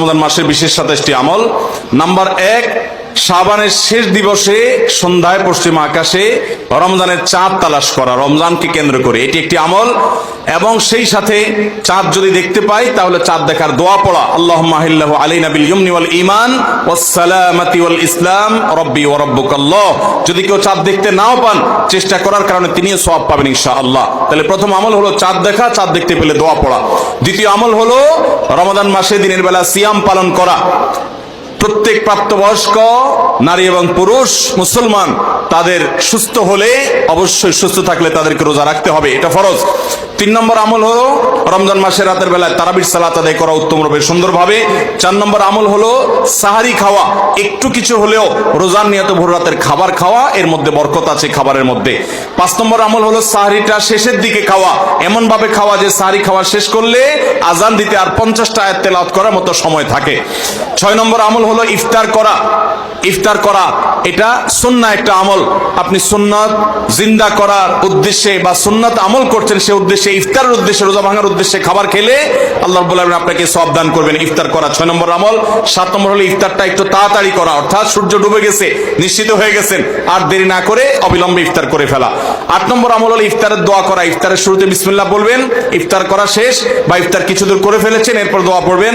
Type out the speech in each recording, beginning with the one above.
রমজান মাসের বিশেষ সাতাশটি আমল। নাম্বার এক শাবানের শেষ দিবসে সন্ধ্যায় পশ্চিম আকাশে রমজানের চাঁদ তালাশ করা, রমজানকে কেন্দ্র করে। এটি একটি আমল এবং সেই সাথে চাঁদ যদি দেখতে পাই, তাহলে চাঁদ দেখার দোয়া পড়া। আল্লাহ মাহিল্লাহ আলী নাবিল ইয়মনি ওয়াল ইমান ওয়াসসালামাতি ওয়াল ইসলাম, রব্বি ওয়া রব্বুকাল্লাহ। যদি কেউ চাঁদ দেখতে নাও পান, চেষ্টা করার কারণে তিনিও সওয়াব পাবেন ইনশাআল্লাহ। তাহলে প্রথম আমল হলো চাঁদ দেখা, চাঁদ দেখতে পেলে দোয়া পড়া। দ্বিতীয় আমল হলো রমাদান মাসে দিনের বেলা সিয়াম পালন করা। প্রত্যেক প্রাপ্তবয়স্ক, নারী এবং পুরুষ, মুসলমান, তাদের সুস্থ হলে অবশ্যই সুস্থ থাকলে তাদেরকে রোজা রাখতে হবে। এটা ফরজ। তিন নম্বর আমল হলো রমজান মাসের রাতের বেলায় তারাবির সালাত আদায় করা উত্তম রূপে সুন্দরভাবে। চার নম্বর আমল হলো সাহারি খাওয়া। একটু কিছু হলেও রোজার নিয়ত ভোর রাতের খাবার খাওয়া, এর মধ্যে বরকত আছে খাবারের মধ্যে। পাঁচ নম্বর আমল হলো সাহারিটা শেষের দিকে খাওয়া। এমন ভাবে খাওয়া যে সাহারি খাওয়া শেষ করলে আজান দিতে আর পঞ্চাশটা আয়াত তেলাওয়াত করার মতো সময় থাকে। ছয় নম্বর আমল হলো ইফতার করা। ইফতার করা, এটা সুন্না একটা আমল। আপনি সুন্নাত জিন্দা করার উদ্দেশ্যে বা সুন্নাত আমল করছেন সে উদ্দেশ্যে, ইফতারের উদ্দেশ্যে, রোজা ভাঙার উদ্দেশ্যে খাবার খেলে আল্লাহ বলবেন আপনাকে সব দান করবেন। ইফতার করা ছয় নম্বর আমল। সাত নম্বর হলো ইফতারটা একটু তাড়াতাড়ি করা, অর্থাৎ সূর্য ডুবে গেছে, নিশ্চিত হয়ে গেছেন, আর দেরি না করে অবিলম্বে ইফতার করে ফেলা। আট নম্বর আমল হলো ইফতারের দোয়া করা, ইফতারের শুরুতে বিসমিল্লাহ বলবেন, ইফতার করা শেষ বা ইফতার কিছু দূর করে ফেলেছেন, এরপর দোয়া পড়বেন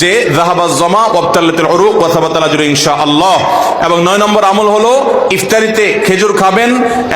যে জাহাবাজ জমা ওয়াবতাল্লাতিল উরুক ওয়া সাবাতাল আজরু ইনশাআল্লাহ। এবং নয় নম্বর আমল হলো ইফতারিতে খেজুর খাবেন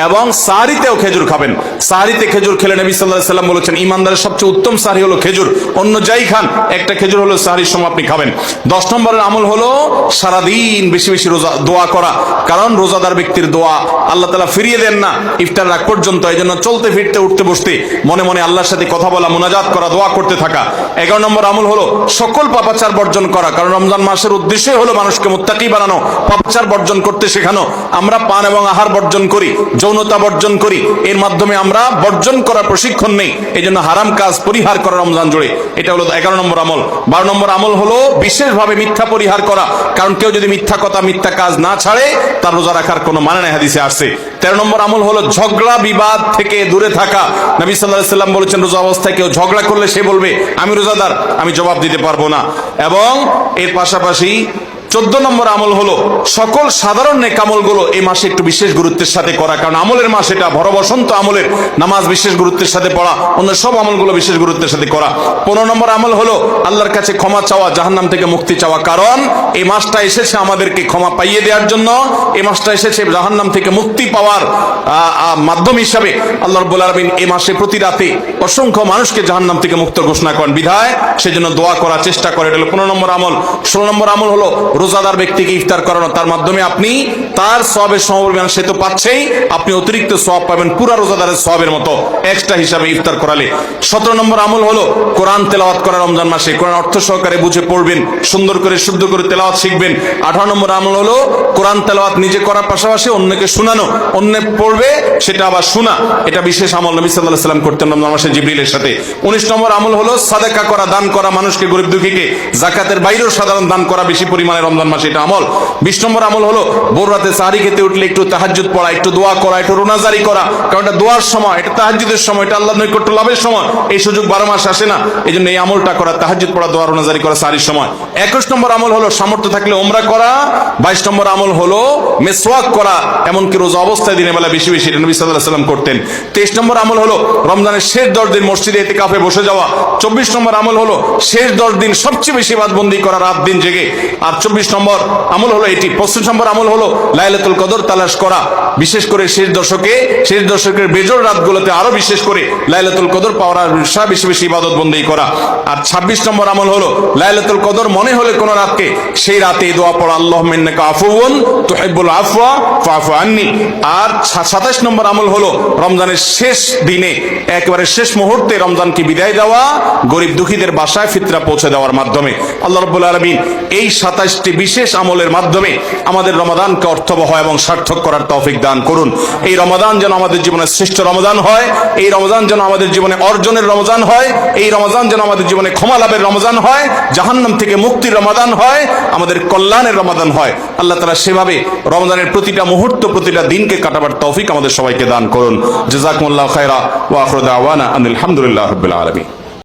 এবং সাহারিতেও খেজুর খাবেন। সাহারিতে খেজুর খেলে নবী আলাইহি সাল্লাম বলেছেন, ইমানদারের সবচেয়ে উত্তম সাহারি হলো খেজুর। অন্য যাই খান, একটা খেজুর হলো সাহারির সময় আপনি খাবেন। দশ নম্বরের আমল হলো সারাদিন বেশি বেশি রোজা, দোয়া করা। কারণ রোজাদার ব্যক্তির দোয়া আল্লাহ তালা ফিরিয়ে দেন না ইফতার রাগ পর্যন্ত এই জন্য চলতে, ফিরতে, উঠতে, বসতে, মনে মনে আল্লাহর সাথে কথা বলা, মোনাজাত করা, দোয়া করতে থাকা। এগারো নম্বর আমল হলো সকল পাপাচার বর্জন করা। কারণ রমজান মাসের উদ্দেশ্য হলো মানুষকে মুত্তাকি বানানো। পাপাচার বর্জন করতে শেখানো। আমরা পান এবং আহার বর্জন করি, যৌনতা বর্জন করি। এর মাধ্যমে আমরা বর্জন করার প্রশিক্ষণ নেই। এই জন্য হারাম কাজ পরিহার করা রমজান জুড়ে। এটা হলো এগারো নম্বর আমল। বারো নম্বর আমল হলো বিশেষভাবে মিথ্যা পরিহার করা। কারণ কেউ যদি মিথ্যা কথা, মিথ্যা কাজ না ছাড়ে, তার রোজা রাখার কোনো মানে নাই হাদিসে আসছে। তেরো নম্বর আমল হলো ঝগড়া বিবাদ থেকে দূরে থাকা। নবী সাল্লাহ সাল্লাম বলেছেন, রোজা অবস্থায় কেউ ঝগড়া করলে সে বলবে, আমি রোজাদার, আমি জবাব দিতে পারব না। এবং এর পাশাপাশি চোদ্দ নম্বর আমল হলো, সকল সাধারণ নেকামলগুলো এই মাসে একটু বিশেষ গুরুত্বের সাথে করা। কারণ আমলের মাস এটা ভর বসন্ত আমলের নামাজ বিশেষ গুরুত্বের সাথে পড়া, অন্য সব আমলগুলো বিশেষ গুরুত্বের সাথে করা। পনেরো নম্বর আমল হলো, আল্লাহর কাছে ক্ষমা চাওয়া, জাহান্নাম থেকে মুক্তি চাওয়া। কারণ এই মাসটা এসেছে আমাদেরকে ক্ষমা পাইয়ে দেওয়ার জন্য, এই মাসটা এসেছে জাহান্নাম থেকে মুক্তি পাওয়ার মাধ্যম হিসাবে আল্লাহ রব্বুল আলমিন এই মাসে প্রতি রাতে অসংখ্য মানুষকে জাহান্নাম থেকে মুক্ত ঘোষণা করেন। বিধায় সেজন্য দোয়া করার চেষ্টা করে। এটা হলো পনেরো নম্বর আমল। ষোলো নম্বর আমল হলো রোজাদার ব্যক্তিকে ইফতার করানো, তার মাধ্যমে আপনি তার সবের সমপরিমাণ সে তো পাচ্ছেই, আপনি অতিরিক্ত সব পাবেন পুরা রোজাদারের সবের মতো এক্সট্রা হিসাবে ইফতার করালে। সতেরো নম্বর আমল হলো কোরআন তেলাওয়াত করা রমজান মাসে। কোরআন অর্থ সহকারে বুঝে পড়বেন, সুন্দর করে, শুদ্ধ করে তেলাওয়াত শিখবেন। আঠারো নম্বর আমল হলো কোরআন তেলাওয়াত নিজে করার পাশাপাশি অন্যকে শোনানো। অন্য পড়বে, সেটা আবার শোনা। এটা বিশেষ আমল নবী সাল্লাহ সাল্লাম করতেন রমজান মাসে জিবরিলের সাথে। উনিশ নম্বর আমল হলো সাদেকা করা, দান করা মানুষকে গরিব দুঃখীকে। জাকাতের বাইরেও সাধারণ দান করা বেশি পরিমাণে রমজান মাসে এটা আমল। বিশ নম্বর আমল হলো, ভোর রাতে সাহারি খেতে উঠলে একটু তাহাজ্জুদ পড়া, একটু দোয়া করা, একটু রোনাজারি করা। কারণ এটা দোয়ার সময়, এটা তাহাজ্জুদের সময়, এটা আল্লাহ নৈকট্য লাভের সময়। এই সুযোগ বারো মাস আসে না। এই জন্য এই আমলটা করা, তাহাজ্জুদ পড়া, দোয়া, রোনাজারি করা সাহারির সময়। একুশ নম্বর আমল হলো, সামর্থ্য থাকলে ওমরা করা। বাইশ নম্বর আমল হলো, মেসওয়াক করা, এমনকি রোজা অবস্থায় দিনের বেলা বেশি বেশি নবী সাল্লাহ সাল্লাম করতেন। তেইশ নম্বর আমল হলো, রমজানের শেষ দশ দিন মসজিদে এতে কাফে বসে যাওয়া। চব্বিশ নম্বর আমল হলো, শেষ দশ দিন সবচেয়ে বেশি বাদবন্দি করা, রাত দিন জেগে। আর চব্বিশ নম্বর আমল হলো এটি। পঁচিশ নম্বর আমল হলো লাইলাতুল কদর তালাশ করা। বিশেষ করে শেষ দশকে, শেষ দশকের বেজর রাতগুলোতে আরও বিশেষ করে লাইলাতুল কদর পাওয়ার আশা বেশি বেশি ইবাদত বন্দি করা। আর ছাব্বিশ নম্বর আমল হলো লাইলাতুল কদর মনে হলে কোন রাতকে, সেই রাতে দোয়া পড়া আল্লাহ মিন্নাকা আফুন তুহিব্বুল আফওয়া ফাফু আন্নি। আর সাতাশ নম্বর আমল হলো রমজানের শেষ দিনে, একেবারে শেষ মুহূর্তে রমজানকে বিদায় দেওয়া, গরিব দুঃখীদের বাসায় ফিতরা পৌঁছে দেওয়ার মাধ্যমে। আল্লাহ রব্বুল আলমিন এই সাতাশটি বিশেষ আমলের মাধ্যমে আমাদের রমাদানকে অর্থবহ এবং সার্থক করার তৌফিক দান করুন। এই রমাদান যেন আমাদের জীবনে শ্রেষ্ঠ রমজান হয়, এই রমজান যেন আমাদের জীবনে অর্জনের রমজান হয়, এই রমজান যেন আমাদের জীবনে ক্ষমা লাভের রমজান হয়, জাহান্নাম থেকে মুক্তির রমাদান হয়, আমাদের কল্যাণের রমাদান হয়। আল্লাহ তালা সেভাবে রমজানের প্রতিটা মুহূর্ত, প্রতিটা দিনকে কাটাবার তৌফিক আমাদের সবাইকে দান করুন। জাজাকুমুল্লাহ খায়রা ওয়া আখরু দাওয়ানা আনিল হামদুলিল্লাহ রাব্বিল আলামিন।